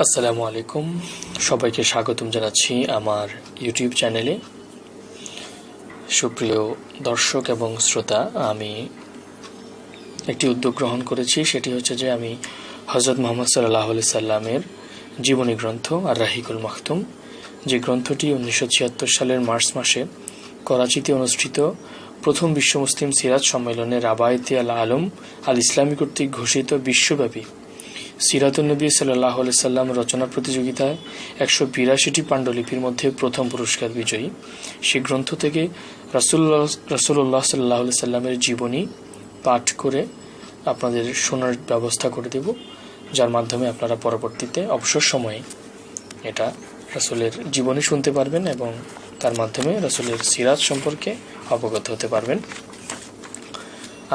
আসসালামু আলাইকুম। সবাইকে স্বাগতম জানাচ্ছি আমার ইউটিউব চ্যানেলে। সুপ্রিয় দর্শক এবং শ্রোতা, আমি একটি উদ্যোগ গ্রহণ করেছি, সেটি হচ্ছে যে আমি হজরত মোহাম্মদ সাল্লাহ সাল্লামের জীবনী গ্রন্থ আর রাহিকুল মাহতুম যে গ্রন্থটি উনিশশো ছিয়াত্তর সালের মার্চ মাসে করাচিতে অনুষ্ঠিত প্রথম বিশ্ব মুসলিম সিরাজ সম্মেলনে রাবায়তে আল আলম আল ইসলামী কর্তৃক ঘোষিত বিশ্বব্যাপী সিরাতুন্নবী সাল্লাহ সাল্লাম রচনা প্রতিযোগিতায় একশো বিরাশিটি পাণ্ডুলিপির মধ্যে প্রথম পুরস্কার বিজয়ী। সে গ্রন্থ থেকে রাসুল্লাহ রসুল্লাহ সাল্লাহ সাল্লামের জীবনী পাঠ করে আপনাদের শোনার ব্যবস্থা করে দেব, যার মাধ্যমে আপনারা পরবর্তীতে অবসর সময়ে এটা রাসুলের জীবনী শুনতে পারবেন এবং তার মাধ্যমে রাসুলের সিরাজ সম্পর্কে অবগত হতে পারবেন।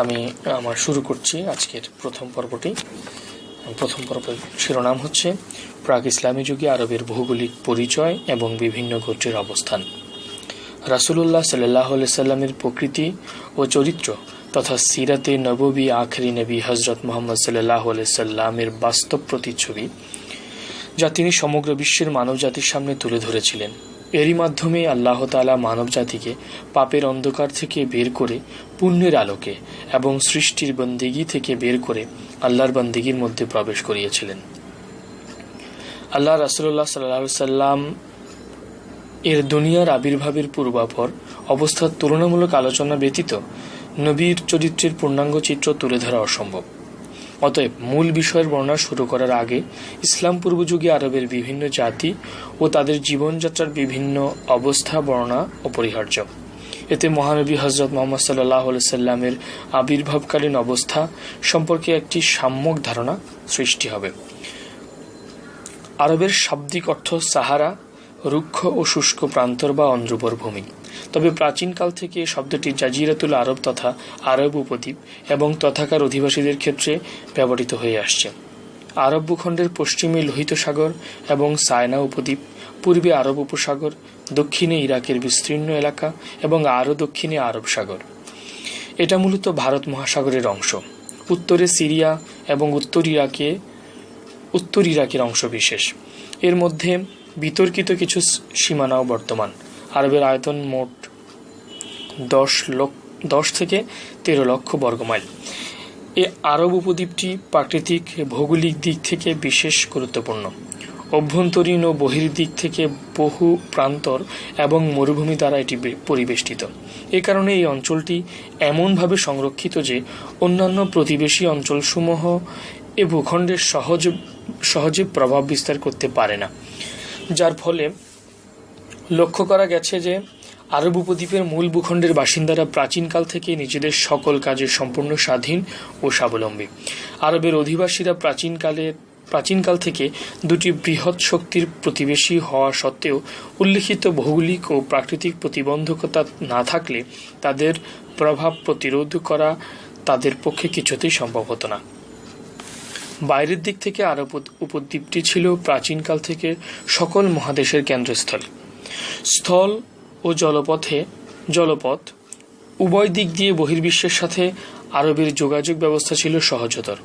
আমি আমার শুরু করছি আজকের প্রথম পর্বটি। প্রথম পর্বের শিরোনাম হচ্ছে প্রাক ইসলামী যুগে আরবের ভৌগোলিক পরিচয় এবং বিভিন্ন গোত্রের অবস্থান। রাসুলুল্লাহ সাল্লাহ সাল্লামের প্রকৃতি ও চরিত্র তথা সিরাতে নববী আখরি নবী হজরত মোহাম্মদ সাল্লাহ সাল্লামের বাস্তব প্রতিচ্ছবি যা তিনি সমগ্র বিশ্বের মানবজাতির সামনে তুলে ধরেছিলেন। এরই মাধ্যমে আল্লাহ তালা মানব জাতিকে পাপের অন্ধকার থেকে বের করে পুণ্যের আলোকে এবং সৃষ্টির বন্দিগি থেকে বের করে আল্লাহর বন্দিগির মধ্যে প্রবেশ করিয়েছিলেন। আল্লাহ রাসুল্লাহ সাল্লা সাল্লাম এর দুনিয়ার আবির্ভাবের পূর্বাপর অবস্থার তুলনামূলক আলোচনা ব্যতীত নবীর চরিত্রের পূর্ণাঙ্গ চিত্র তুলে ধরা অসম্ভব। অতএব মূল বিষয়ের বর্ণনা শুরু করার আগে ইসলাম পূর্বযুগে আরবের বিভিন্ন জাতি ও তাদের জীবনযাত্রার বিভিন্ন অবস্থা, বর্ণনা অপরিহার্য এতে মহানবী হজরত মোহাম্মদ সাল্লাহ সাল্লামের আবির্ভাবকালীন অবস্থা সম্পর্কে একটি সাম্যক ধারণা সৃষ্টি হবে। আরবের শাব্দিক অর্থ সাহারা, রুক্ষ ও শুষ্ক প্রান্তর বা অন্ধ্রবর ভূমি তবে প্রাচীনকাল থেকে শব্দটি জাজিরাতুল আরব তথা আরব উপদ্বীপ এবং তথাকার অধিবাসীদের ক্ষেত্রে ব্যবহৃত হয়ে আসছে। আরব ভূখণ্ডের পশ্চিমে লোহিত সাগর এবং সায়না উপদ্বীপ, পূর্বে আরব উপসাগর, দক্ষিণে ইরাকের বিস্তীর্ণ এলাকা এবং আরও দক্ষিণে আরব সাগর। এটা মূলত ভারত মহাসাগরের অংশ। উত্তরে সিরিয়া এবং উত্তর ইরাকে, উত্তর ইরাকের অংশ বিশেষ এর মধ্যে বিতর্কিত কিছু সীমানাও বর্তমান। আরবের আয়তন মোট দশ লক্ষ, দশ থেকে তেরো লক্ষ বর্গমাইল এ আরব উপদ্বীপটি প্রাকৃতিক ভৌগোলিক দিক থেকে বিশেষ গুরুত্বপূর্ণ। অভ্যন্তরীণ ও বহির্দিক থেকে বহু প্রান্তর এবং মরুভূমি দ্বারা এটি পরিবেষ্টিত। এ কারণে এই অঞ্চলটি এমনভাবে সংরক্ষিত যে অন্যান্য প্রতিবেশী অঞ্চলসমূহ এ ভূখণ্ডের সহজ, সহজে প্রভাব বিস্তার করতে পারে না। যার ফলে লক্ষ্য করা গেছে যে আরব উপদ্বীপের মূল ভূখণ্ডের বাসিন্দারা প্রাচীনকাল থেকে নিজেদের সকল কাজে সম্পূর্ণ স্বাধীন ও স্বাবলম্বী। আরবের অধিবাসীরা প্রাচীনকালে, প্রাচীনকাল থেকে দুটি বৃহৎ শক্তির প্রতিবেশী হওয়া সত্ত্বেও উল্লিখিত ভৌগোলিক ও প্রাকৃতিক প্রতিবন্ধকতা না থাকলে তাদের প্রভাব প্রতিরোধ করা তাদের পক্ষে কিছুতেই সম্ভব হতো না। বাইরের দিক থেকে আরব উপদ্বীপটি ছিল প্রাচীনকাল থেকে সকল মহাদেশের কেন্দ্রস্থল। স্থল ও জলপথে, জলপথ, উভয় দিক দিয়ে বহির্বিশ্বের সাথে আরবের যোগাযোগ ব্যবস্থা ছিল সহজতর।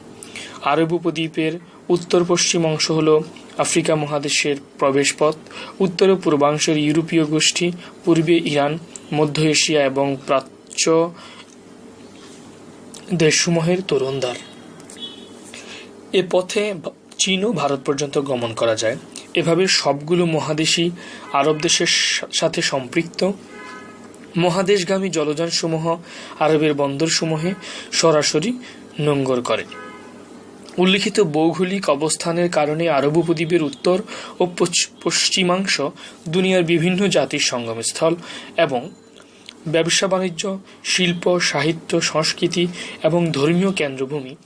আরব উপদ্বীপের উত্তর পশ্চিম অংশ হল আফ্রিকা মহাদেশের প্রবেশপথ, উত্তর পূর্বাংশের ইউরোপীয় গোষ্ঠী, পূর্বে ইরান, মধ্য এশিয়া এবং প্রাচ্য দেশসমূহের তরুণদ্বার। এ পথে চীন ও ভারত পর্যন্ত গমন করা যায়। এভাবে সবগুলো মহাদেশই আরব দেশের সাথে সম্পৃক্ত। মহাদেশগামী জলযানসমূহ আরবের বন্দরসমূহে সরাসরি নোঙ্গর করে। উল্লিখিত ভৌগোলিক অবস্থানের কারণে আরব উপদ্বীপের উত্তর ও পশ্চিমাংশ দুনিয়ার বিভিন্ন জাতির সঙ্গমস্থল এবং ব্যবসা বাণিজ্য শিল্প, সাহিত্য, সংস্কৃতি এবং ধর্মীয় কেন্দ্রভূমি